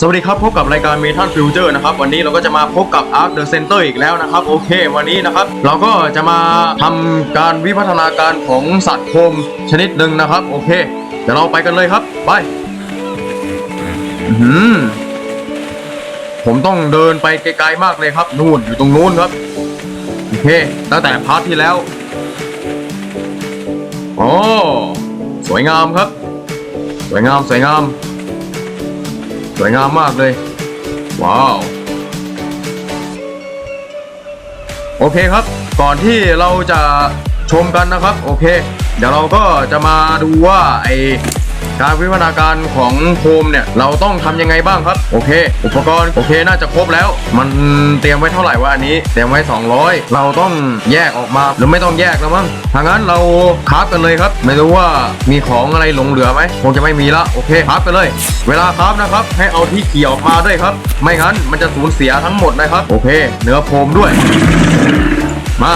สวัสดีครับพบกับรายการเมทัลฟิวเจอร์นะครับวันนี้เราก็จะมาพบกับ Arc the Center อีกแล้วนะครับโอเควันนี้นะครับเราก็จะมาทำการวิวัฒนาการของสัตว์โคมชนิดหนึ่งนะครับโอเคเดี๋ยวเราไปกันเลยครับไปอื้อหือผมต้องเดินไปไกลๆมากเลยครับนู่นอยู่ตรงนู้นครับโอเคตั้งแต่พาร์ทที่แล้วโอ้สวยงามครับ สวยงามสวยงาม สวยงามมากเลย ว้าว โอเคครับ ก่อนที่เราจะชมกันนะครับ โอเค เดี๋ยวเราก็จะมาดูว่าไอ การวิวัฒนาการของโคมเนี่ยเราต้องทำยังไงบ้างครับโอเค อุปกรณ์โอเคน่าจะครบแล้ว มันเตรียมไว้เท่าไหร่วะอันนี้ เตรียมไว้ 200 เราต้องแยกออกมาหรือไม่ต้องแยกแล้วมั้งถ้างั้นเราคราฟกันเลยครับ ไม่รู้ว่ามีของอะไรหลงเหลือไหมคงจะไม่มีละโอเคคราฟกันเลย เวลาคราฟนะครับ ให้เอาที่เกี่ยวออกมาด้วยครับ ไม่งั้นมันจะสูญเสียทั้งหมดนะครับ โอเค เนื้อโคมด้วย มา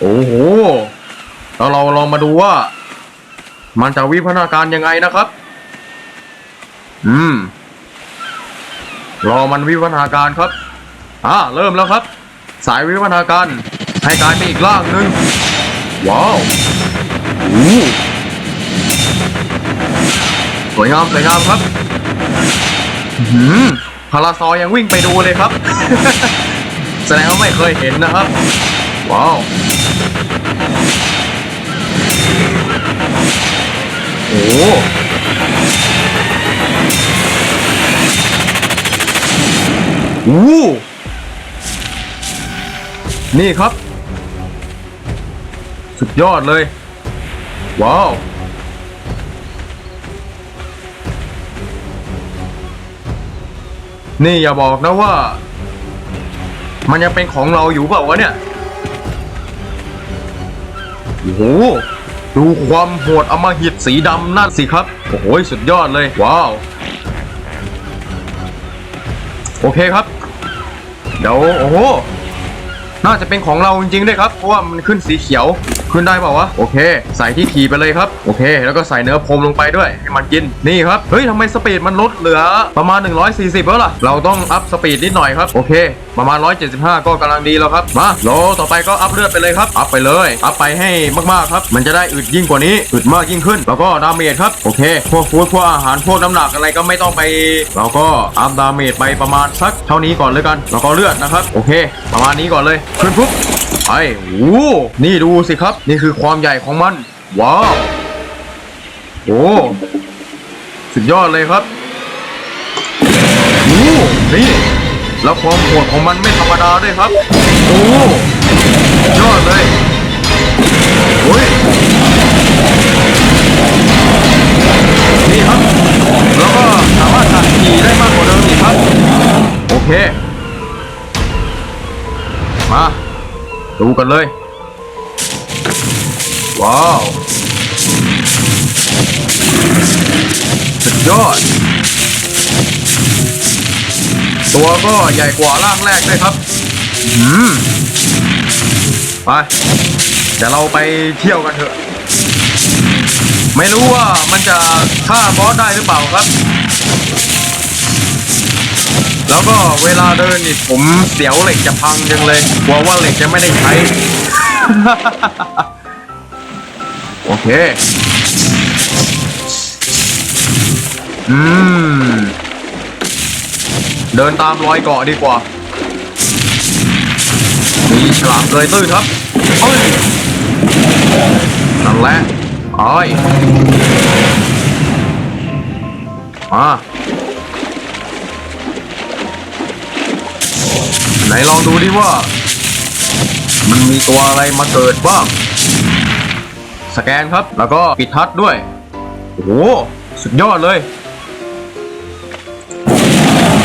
โอ้โหแล้วเราลองมาดูว่า มันจะวิพัฒนาการยังไงนะครับ อืม รอมันวิวัฒนาการครับ อ่า เริ่มแล้วครับ สายวิวัฒนาการ ให้กลายเป็นอีกร่างหนึ่งว้าวอู้สวยงามสวยงามครับอื้อหืมพาราซอยังวิ่งไปดูเลยครับ แสดงว่าไม่เคยเห็นนะครับ ว้าว อู้นี่ครับ สุดยอดเลย ว้าว นี่อย่าบอกนะว่า มันยังเป็นของเราอยู่เปล่าวะเนี่ย โอ้โห ดูความโหดอมหิตสีดำนั่นสิครับ โอ้โหสุดยอดเลย ว้าว โอเคครับ เดี๋ยว โอ้โห น่าจะเป็นของเราจริงๆด้วยครับ เพราะว่ามันขึ้นสีเขียว ขึ้นได้เปล่าวะโอเค ใส่ที่ขี่ไปเลยครับโอเค แล้วก็ใส่เนื้อพรมลงไปด้วยให้มันกินนี่ครับเฮ้ยทำไมสปีดมันลดเหลือประมาณ 140แล้วล่ะเราต้องอัพสปีดนิดหน่อยครับโอเค ประมาณ 175 ก็กำลังดีแล้วครับมาโลต่อไปก็อัพเลือดไปเลยครับอัพไปเลยอัพไปให้มากๆครับ มันจะได้อึดยิ่งกว่านี้อึดมากยิ่งขึ้น แล้วก็ดาเมจครับโอเคพวกฟูดพวกอาหารพวกน้ำหนักอะไรก็ไม่ต้องไป เราก็อัพดาเมจไปประมาณสักเท่านี้ก่อนเลยกัน แล้วก็เลือดนะครับโอเค ประมาณนี้ก่อนเลยขึ้นปุ๊บ ไปโอ้นี่ดูสิครับ นี่คือความใหญ่ของมัน ว้าวโอ้สุดยอดเลยครับโอ้นี่ แล้วความโหดของมันไม่ธรรมดาด้วยครับ โอ้สุดยอดเลยโอ้ยนี่ครับ แล้วก็สามารถขับขี่ได้มากกว่าเดิมอีกครับ โอเค มา ดูกันเลย ว้าว สุดยอด ตัวก็ใหญ่กว่าร่างแรกด้วยครับ อืม ไปเดี๋ยวเราไปเที่ยวกันเถอะ ไม่รู้ว่ามันจะฆ่าบอสได้หรือเปล่าครับ แล้วก็เวลาเดินนี่ผมเสียวเหล็กจะพังจังเลยกลัวว่าเหล็กจะไม่ได้ใช้ โอเค อืม เดินตามรอยเกาะดีกว่า มีฉลามเกยตื้นครับเอ้ยนั่นแหละเอ้ยมา ไหนลองดูดิว่า มันมีตัวอะไรมาเกิดบ้าง สแกนครับ แล้วก็ปิดทัชด้วย โอ้โห สุดยอดเลย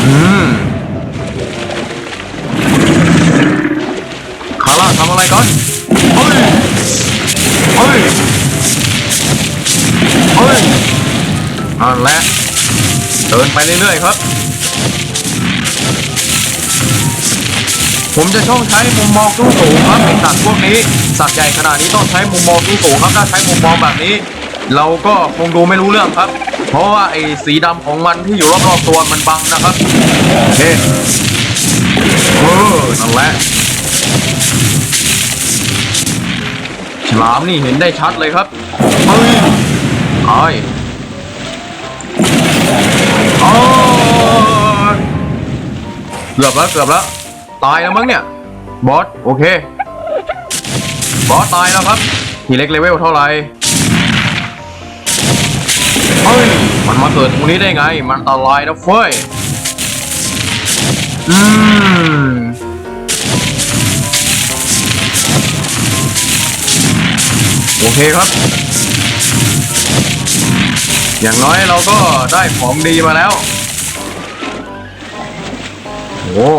อืมคาร่าทำอะไรกันเฮ้ยเฮ้ยเฮ้ยนั่นแหละเดินไปเรื่อยๆครับ ผมจะช่องใช้มุมมองสูงสูงครับไอสัตว์พวกนี้สัตว์ใหญ่ขนาดนี้ต้องใช้มุมมองสูงสูงครับถ้าใช้มุมมองแบบนี้ เราก็คงดูไม่รู้เรื่องครับ เพราะว่าไอ้สีดำของมันที่อยู่รอบๆตัวมันบังนะครับโอเคเออนั่นแหละฉลามนี่เห็นได้ชัดเลยครับเฮ้ยไอ้โอ้ยเกือบแล้วเกือบแล้ว ตายแล้วมั้งเนี่ย บอสโอเค บอสตายแล้วครับทีเล็กเลเวลเท่าไหร่เฮ้ยมันมาเกิดตรงนี้ได้ไง มันอันตรายนะเฟ้ย อืมโอเคครับ อย่างน้อยเราก็ได้ของดีมาแล้ว โอ้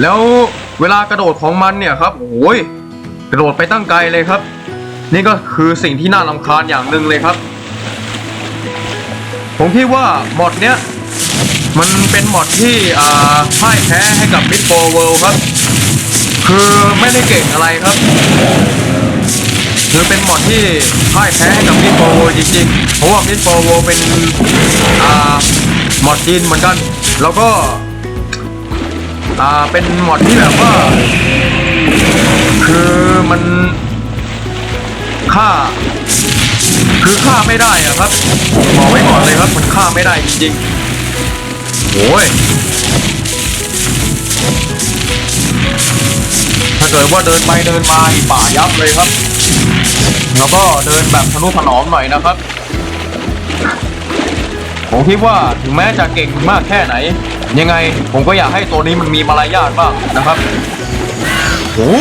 แล้วเวลากระโดดของมันเนี่ยครับโอ้ยกระโดดไปตั้งไกลเลยครับ นี่ก็คือสิ่งที่น่ารำคาญอย่างหนึ่งเลยครับ ผมคิดว่าหมอดเนี้ยมันเป็นหมอดที่อ่าพ่ายแพ้ให้กับมิดโฟเวิลครับ คือไม่ได้เก่งอะไรครับ คือเป็นหมอดที่พ่ายแพ้ให้กับมิดโฟเวิลจริงๆเพราะว่ามิดโฟเวิลเป็นอ่าหมอดจีนเหมือนกัน แล้วก็ อ่าเป็นหมอดที่แบบว่า คือมันฆ่า คือฆ่าไม่ได้อะครับบอกไว้ก่อนเลยครับมันฆ่าไม่ได้จริงๆโอ้ยถ้าเกิดว่าเดินไปเดินมาป่ายับเลยครับ แล้วก็เดินแบบทะนุถนอมหน่อยนะครับ ผมคิดว่าถึงแม้จะเก่งมากแค่ไหน ยังไงผมก็อยากให้ตัวนี้มันมีมารยาทบ้างนะครับโอ้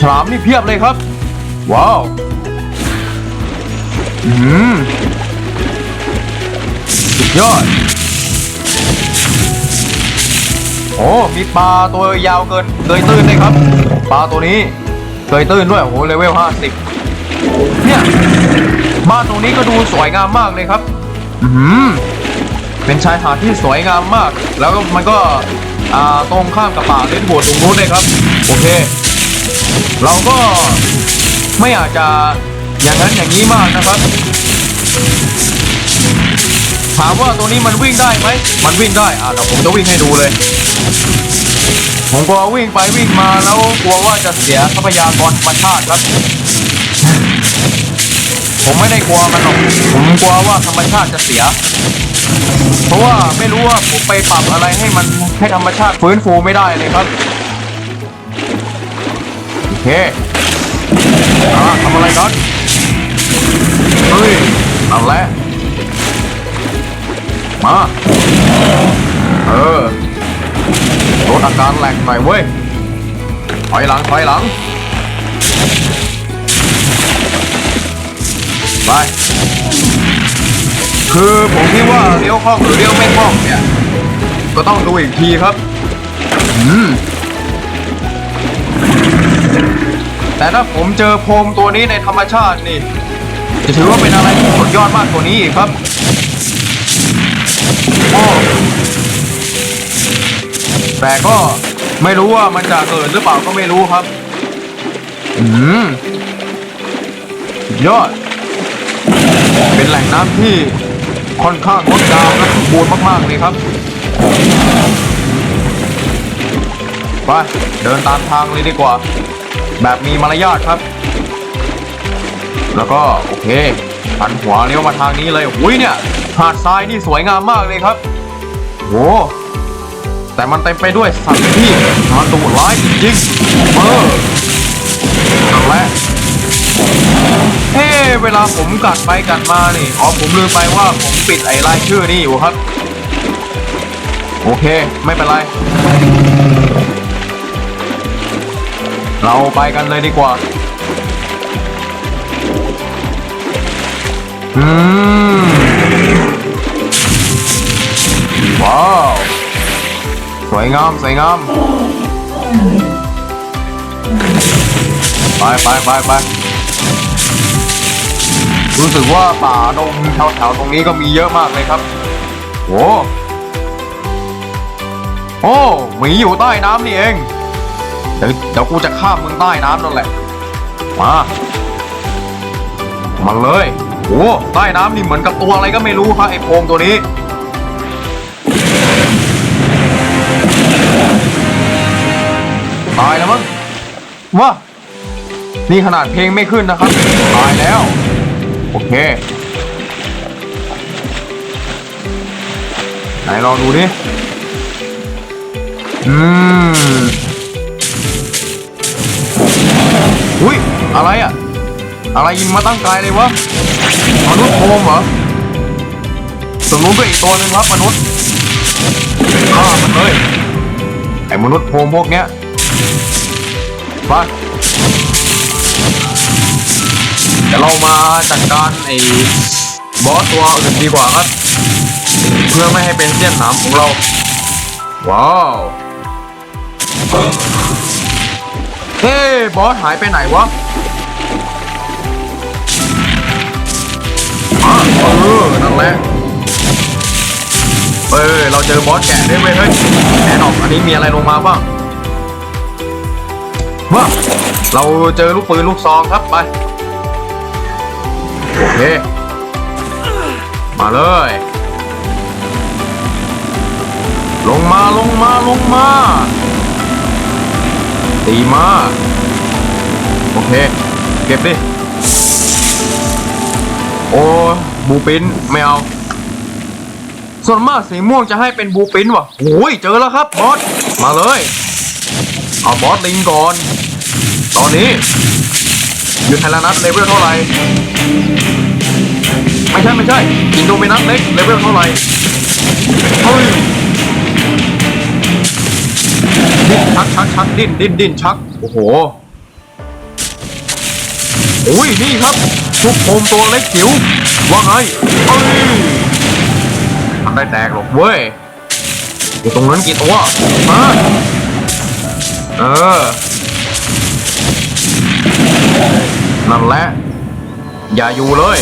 ฉลามนี่เพียบเลยครับ ว้าวอืมสุดยอด โอ้มีปลาตัวยาวเกินเกยตื้นเลยครับ ปลาตัวนี้เกยตื้นด้วยโอ้โหเลเวลห้าสิบเนี่ยบ้านตรงนี้ก็ดูสวยงามมากเลยครับ อืม เป็นชายหาดที่สวยงามมาก แล้วก็มันก็ตรงข้ามกับป่าเลนโบดตรงนู้นเลยครับ โอเค เราก็ไม่อาจจะอย่างนั้นอย่างนี้มากนะครับ ถามว่าตัวนี้มันวิ่งได้ไหม มันวิ่งได้ อะเดี๋ยวผมจะวิ่งให้ดูเลย ผมกลัววิ่งไปวิ่งมาแล้วกลัวว่าจะเสียทรัพยากรธรรมชาติครับ ผมไม่ได้กลัวมันหรอก ผมกลัวว่าธรรมชาติจะเสีย เพราะว่าไม่รู้ว่าผมไปปรับอะไรให้มันให้ธรรมชาติฟื้นฟูไม่ได้เลยครับโอเคอ่าทำอะไรกันเฮ้ยนั่นแหละมาเออลดอาการแหลกหน่อยเว้ยถอยหลังถอยหลังไป คือผมคิดว่าเลี้ยวคล่องหรือเลี้ยวไม่คล่องเนี่ย ก็ต้องดูอีกทีครับ อืม แต่ถ้าผมเจอโพรงตัวนี้ในธรรมชาตินี่ จะถือว่าเป็นอะไรที่สุดยอดมากกว่านี้อีกครับโอ้แต่ก็ไม่รู้ว่ามันจะเกิดหรือเปล่าก็ไม่รู้ครับ อืมสุดยอด เป็นแหล่งน้ำที่ ค่อนข้างงดงามและสมบูรณ์มากๆเลยครับไปเดินตามทางเลยดีกว่า แบบมีมารยาทครับ แล้วก็โอเคหันหัวเลี้ยวมาทางนี้เลยอุ้ยเนี่ยหาดทรายนี่สวยงามมากเลยครับโหแต่มันเต็มไปด้วยสัตว์ที่มันดุร้ายจริงๆเออและ เฮ้เวลาผมกัดไปกัดมานี่อ๋อผมลืมไปว่าผมปิดไอ้รายชื่อนี่อยู่ครับ โอเค ไม่เป็นไร เราไปกันเลยดีกว่า อืม ว้าว สวยงาม สวยงาม ไปไปไปไป รู้สึกว่าป่าดงแถวๆตรงนี้ก็มีเยอะมากเลยครับโอ้โอ้หมีอยู่ใต้น้ำนี่เองเดี๋ยวเดี๋ยวกูจะข้ามมึงใต้น้ำนั่นแหละมามาเลยโอ้ใต้น้ำนี่เหมือนกับตัวอะไรก็ไม่รู้ครับไอ้โพงตัวนี้ตายแล้วมั้งว้านี่ขนาดเพลงไม่ขึ้นนะครับตายแล้ว โอเค ไหนลองดูดิ อืม อุ้ย อะไรอะอะไรยิงมาตั้งไกลเลยวะ มนุษย์โคมเหรอตรงนู้นก็อีกตัวหนึ่งครับมนุษย์ฆ่ามันเลย ไอ้มนุษย์โคมพวกเนี้ยไป ดี๋ยวเรามาจัดการไอ้บอสตัวอื่นดีกว่าครับ เพื่อไม่ให้เป็นเสี้ยนหนามของเรา ว้าวเฮ้บอสหายไปไหนวะอะเออนั่นแหละเออเราเจอบอสแกะด้วยเว้ยเฮ้ยแอนออกอันนี้มีอะไรลงมาบ้างว้าเราเจอลูกปืนลูกซองครับไป โอเค มาเลย ลงมาลงมาลงมา ตีมา โอเค เก็บดิ โอ้ บูปินไม่เอา ส่วนมากสีม่วงจะให้เป็นบูปินว่ะโอ้ย เจอแล้วครับบอส มาเลย เอาบอสลิงก่อน ตอนนี้ อยู่ไทยละนัทเลเวลเท่าไหร่ไม่ใช่ไม่ใช่อินโดมินัสเล็กเลเวลเท่าไหร่เฮ้ยดิ้นชักชักชักดิ้นดิ้นดิ้นชักโอ้โหโอ้ยนี่ครับทุกโคมตัวเล็กจิ๋วว่าไงเอ้ยทำได้แตกหรอกเว้ยอยู่ตรงนั้นกี่ตัวมาเออ นั่นแหละ อย่าอยู่เลย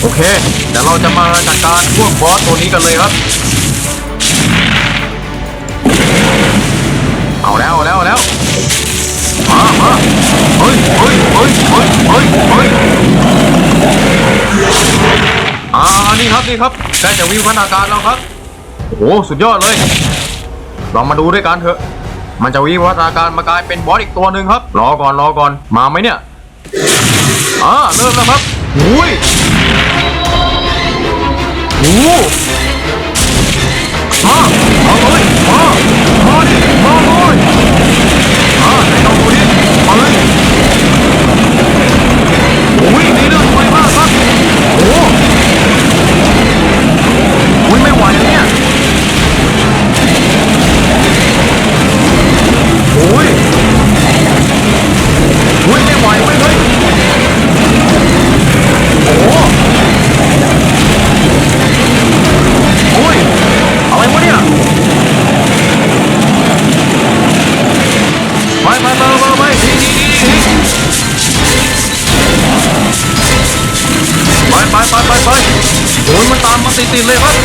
โอเค เดี๋ยวเราจะมาจัดการพวกบอสตัวนี้กันเลยครับ เอาแล้วเอาแล้วเอาแล้ว มามาเฮ้ยเฮ้ยเฮ้ยเฮ้ยเฮ้ยเฮ้ยอ่านี่ครับนี่ครับใกล้จะวิวัฒนาการแล้วครับ โอ้โหสุดยอดเลย ลองมาดูด้วยกันเถอะ มันจะวิวัฒนาการมากลายเป็นบอสอีกตัวหนึ่งครับ รอก่อนรอก่อน มาไหมเนี่ยอ่าเริ่มแล้วครับอุ้ยโอ้มาเอา มันตามมาติดติดๆเลยครับ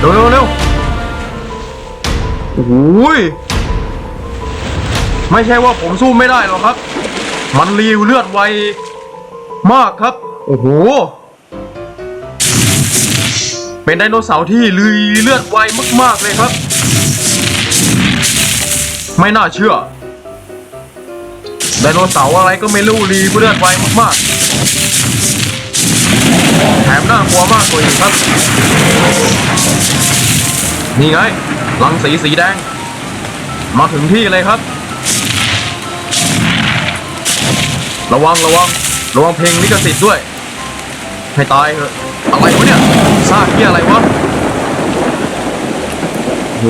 เร็วเร็วเร็วโอ้ยไม่ใช่ว่าผมสู้ไม่ได้หรอกครับ มันรีวเลือดไวมากครับ โอ้โห เป็นไดโนเสาร์ที่ลุยเลือดไวมากๆเลยครับ ไม่น่าเชื่อ ไดโนเสาร์อะไรก็ไม่รู้รีเลือดไวมากๆ แถมน่ากลัวมากกว่าอีกครับ นี่ไงรังสีสีแดง มาถึงที่เลยครับ ระวังระวังระวังเพลงลิขสิทธิ์ด้วย ให้ตายเถอะอะไรวะเนี่ยซากเหียอะไรวะโห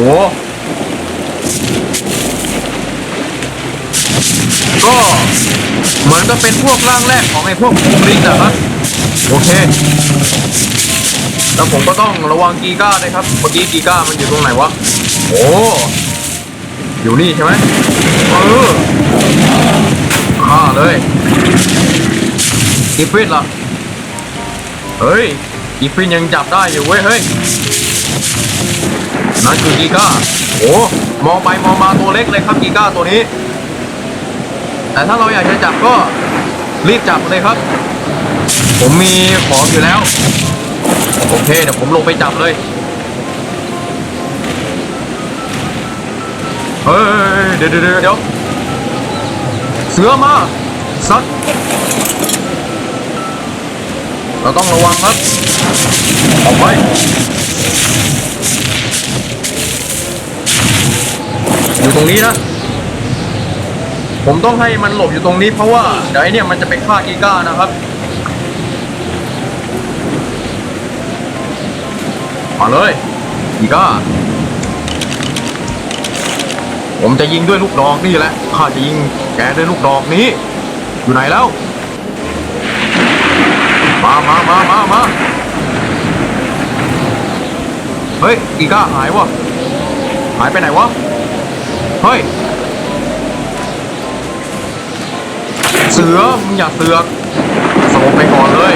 ก็เหมือนก็เป็นพวกร่างแรกของไอ้พวกภูมิลิงนะครับโอเค แล้วผมก็ต้องระวังกีก้าด้วยครับเมื่อกี้กีก้ามันอยู่ตรงไหนวะ โอ้ อยู่นี่ใช่ไหมเออฆ่าเลยกิฟฟินเหรอเฮ้ยกิฟฟินยังจับได้อยู่เว้ยเฮ้ยนั่นคือกีก้าโอ้มองไปมองมาตัวเล็กเลยครับกีก้าตัวนี้ แต่ถ้าเราอยากจะจับก็รีบจับเลยครับ ผมมีของอยู่แล้ว โอเคเดี๋ยวผมลงไปจับเลยเฮ้ยเดี๋ยวเดี๋ยวเดี๋ยวเสือมาสัตเราต้องระวังครับออกไปอยู่ตรงนี้นะ ผมต้องให้มันหลบอยู่ตรงนี้เพราะว่า เดี๋ยวไอเนี่ยมันจะไปฆ่ากีก้านะครับมาเลยกีก้า ผมจะยิงด้วยลูกดอกนี่แหละข้าจะยิงแกด้วยลูกดอกนี้ อยู่ไหนแล้ว มามามามามาเฮ้ยกีก้าหายวะหายไปไหนวะ เฮ้ย เสือมึงอย่าเสือกสลบไปก่อนเลย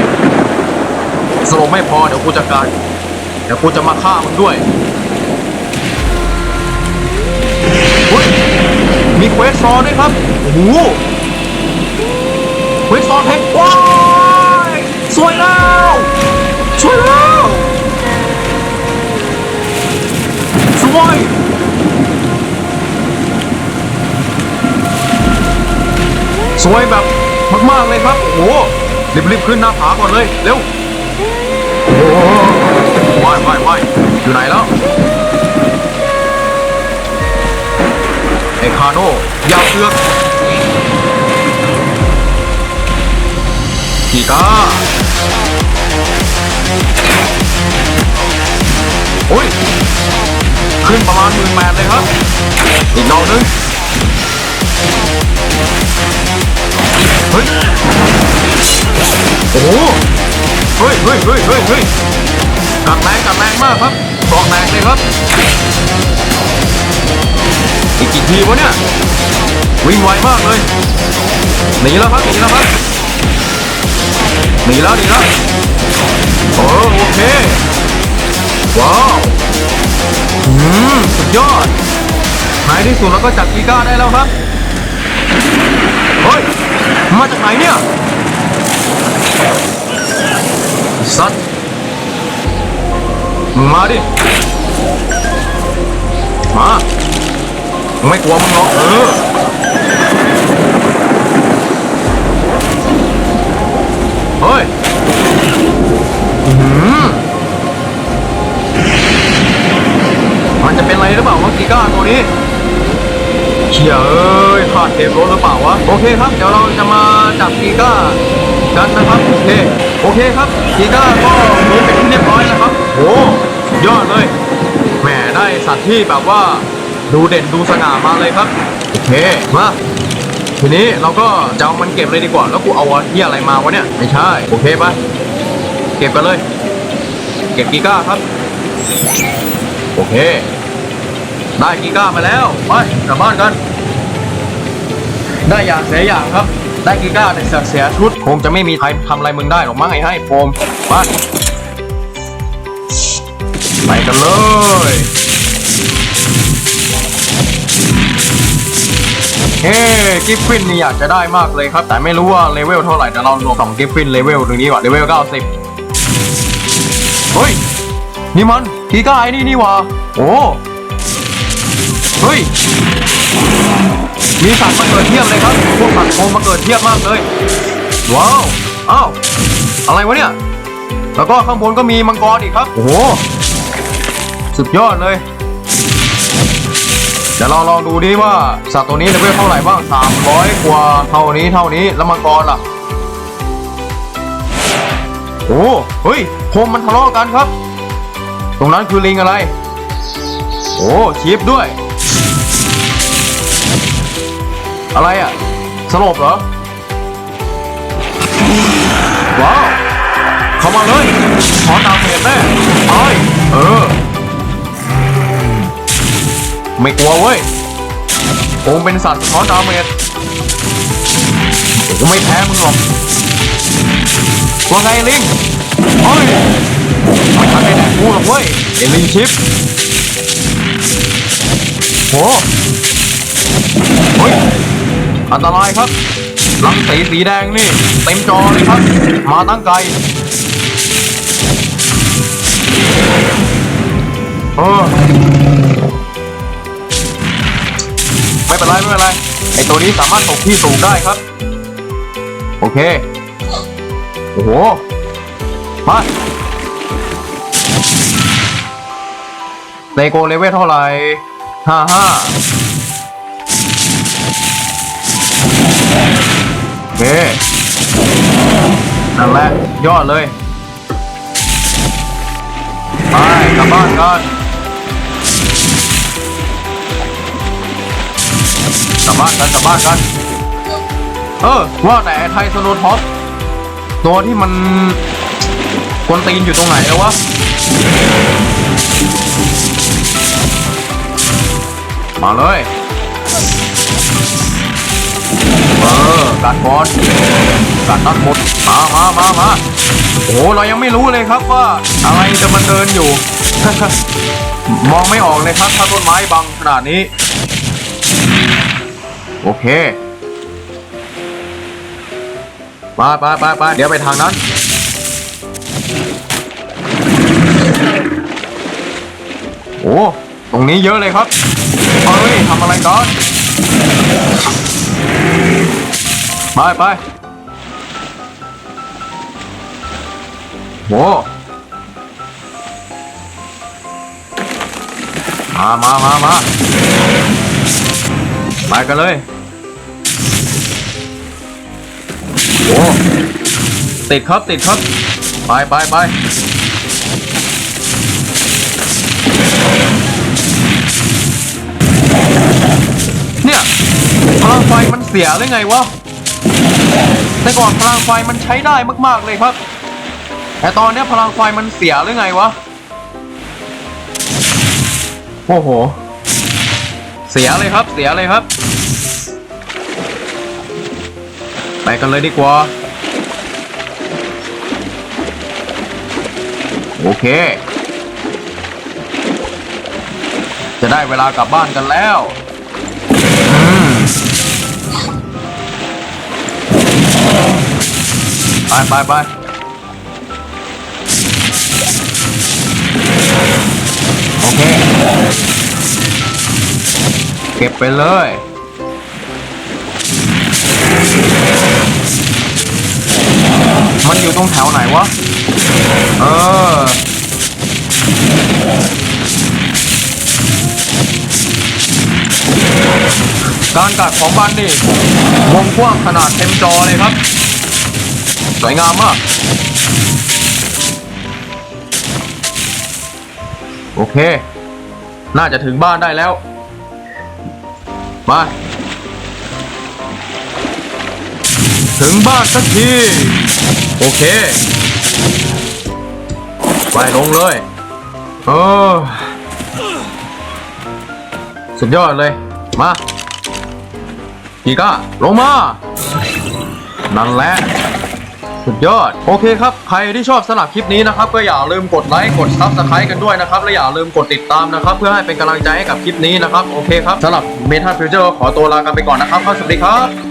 สลบไม่พอเดี๋ยวกูจะการเดี๋ยวกูจะมาฆ่ามึงด้วยเฮ้ยมีเควสซอนด้วยครับโอ้โหเควสซอนแท็กว้า วยแบบมากๆเลยครับ โอ้โหรีบๆขึ้นหน้าผาก่อนเลย เร็วโอ้โหว่ายว่ายว่ายอยู่ไหนแล้วไอคาโนอยาวเสือกกีก้าโอ้ย ขึ้นประมาณหมื่นแปดเลยครับ อีกนอกนึง ฮ้ยโอ้โหเฮ้ยเฮ้ยเฮ้ยเฮ้ยเฮ้ยกัดแรงกัดแรงมากครับกรอกแรงเลยครับ อีกกี่ทีวะเนี่ย วิ่งไวมากเลยหนีแล้วครับหนีแล้วครับหนีแล้วหนีแล้วโอ้โอเค ว้าวอืมสุดยอดในที่สุดเราก็จับกีก้าได้แล้วครับ ฮ้ย มาจากไหนเนี่ยสัตว์มึงมาดิ มา ไม่กลัวมึงหรอกเออเฮ้ยอื้อหือมันจะเป็นอะไรหรือเปล่าวะกีก้าตัวนี้เชี่ยเอ้ยขาดเทปรถหรือเปล่าวะ โอเคครับ เดี๋ยวเราจะมาจับกีก้ากันนะครับโอเคโอเคครับกีก้าก็มีเป็นที่เรียบร้อยแล้วครับโอ้ยอดเลยแหมได้สัตว์ที่แบบว่าดูเด่นดูสง่ามาเลยครับโอเคมาทีนี้เราก็จะเอามันเก็บเลยดีกว่า แล้วกูเอาที่อะไรมาวะเนี่ยไม่ใช่โอเคปะเก็บกันเลย เก็บกีก้าครับโอเค ได้กีก้ามาแล้วไปกลับบ้านกัน ได้อย่างเสียอย่างครับ ได้กีก้าแต่เสียเสียชุดคงจะไม่มีใครทำอะไรมึงได้หรอกมั้งไอ้ให้โฟมไปไปกันเลยเฮ้กิฟฟินนี่อยากจะได้มากเลยครับ แต่ไม่รู้ว่าเลเวลเท่าไหร่แต่เราลงสองกิฟฟินเลเวลตรงนี้ว่ะเลเวล90เฮ้ย นี่มันกีก้าไอ้นี่นี่ว่าโอ้เฮ้ย มีสัตว์มาเกิดเทียบเลยครับ พวกสัตว์โคงมาเกิดเทียบมากเลย ว้าว อ้าว อะไรวะเนี่ย แล้วก็ข้างบนก็มีมังกรอีกครับ โอ้โห สุดยอดเลย เดี๋ยวเราลองดูดิว่าสัตว์ตัวนี้เลเวลเท่าไหร่บ้าง300 กว่า เท่านี้เท่านี้ แล้วมังกรล่ะ โอ้ เฮ้ยโคมมันทะเลาะกันครับ ตรงนั้นคือลิงอะไร โอ้ชีฟด้วย อะไรอะ สลบเหรอ ว้าว เข้ามาเลย ขอตามเหตุแน่ไปเออ ไม่กลัวเว้ยคงเป็นสัตว์ขอดาเมจกูไม่แพ้มึงหรอกว่าไงลิงไปฮ้ยไม่ทันได้แดกกูหรอกเว้ยเอลินชิปโหเฮ้ย อันตรายครับรังสีสีแดงนี่เต็มจอเลยครับ มาตั้งไกลเออไม่เป็นไรไม่เป็นไรไอตัวนี้สามารถตกที่สูงได้ครับ โอเค โอ้โห มาเตโกเลเวลเท่าไหร่ห้าห้า เคนั่นแหละ ยอดเลย ไปกลับบ้านกันกลับบ้านกันกลับบ้านกัน เออ ว่าแต่ไทยสโนท็อปตัวที่มันกวนตีนอยู่ตรงไหนแล้ววะ มาเลย เออกัดบอลกัดนัดหมดมามามามาโอ้เรายังไม่รู้เลยครับว่า อะไรจะมันเดินอยู่ มองไม่ออกเลยครับถ้าต้นไม้บังขนาดนี้ โอเคไปไปไปไปเดี๋ยวไปทางนั้นโอ้ ตรงนี้เยอะเลยครับ เฮ้ยทำอะไรกัน ไปไปโหมามามามาไปกันเลยโอ้ติดครับติดครับ ไปไปไปเนี่ย พลังไฟมันเสียหรือไงวะ แต่ก่อนพลังไฟมันใช้ได้มากๆเลยครับ แต่ตอนเนี้ยพลังไฟมันเสียหรือไงวะ โอ้โห เสียเลยครับ เสียเลยครับ ไปกันเลยดีกว่า โอเค จะได้เวลากลับบ้านกันแล้ว ไปไปไปโอเค เก็บไปเลยมันอยู่ตรงแถวไหนวะ เออ การกัดของมันนี่วงกว้างขนาดเต็มจอเลยครับ สวยงามมาก โอเค น่าจะถึงบ้านได้แล้ว มา ถึงบ้านสักที โอเค ไปลงเลยเออสุดยอดเลย มากีก้าลงมา นั่นแหละ สุดยอด โอเคครับ ใครที่ชอบสลับคลิปนี้นะครับ ก็อย่าลืมกดไลค์กดซับสไครต์กันด้วยนะครับ และอย่าลืมกดติดตามนะครับ เพื่อให้เป็นกำลังใจให้กับคลิปนี้นะครับ โอเคครับสำหรับเมทัลฟิวเจอร์ขอตัวลากันไปก่อนนะครับสวัสดีครับ